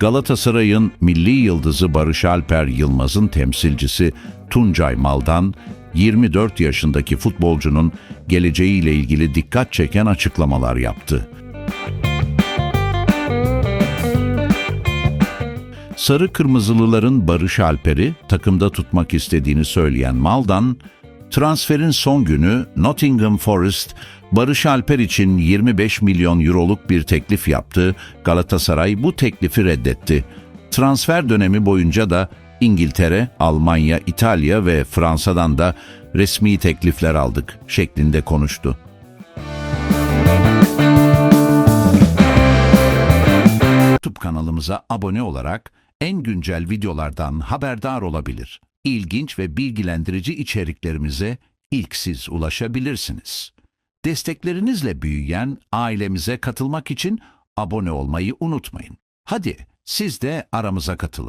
Galatasaray'ın milli yıldızı Barış Alper Yılmaz'ın temsilcisi Tuncay Mal'dan 24 yaşındaki futbolcunun geleceğiyle ilgili dikkat çeken açıklamalar yaptı. Sarı Kırmızılıların Barış Alper'i takımda tutmak istediğini söyleyen Mal'dan, transferin son günü Nottingham Forest, Barış Alper için 25 milyon euroluk bir teklif yaptı. Galatasaray bu teklifi reddetti. Transfer dönemi boyunca da İngiltere, Almanya, İtalya ve Fransa'dan da resmi teklifler aldık şeklinde konuştu. YouTube kanalımıza abone olarak en güncel videolardan haberdar olabilir. İlginç ve bilgilendirici içeriklerimize ilk siz ulaşabilirsiniz. Desteklerinizle büyüyen ailemize katılmak için abone olmayı unutmayın. Hadi siz de aramıza katılın.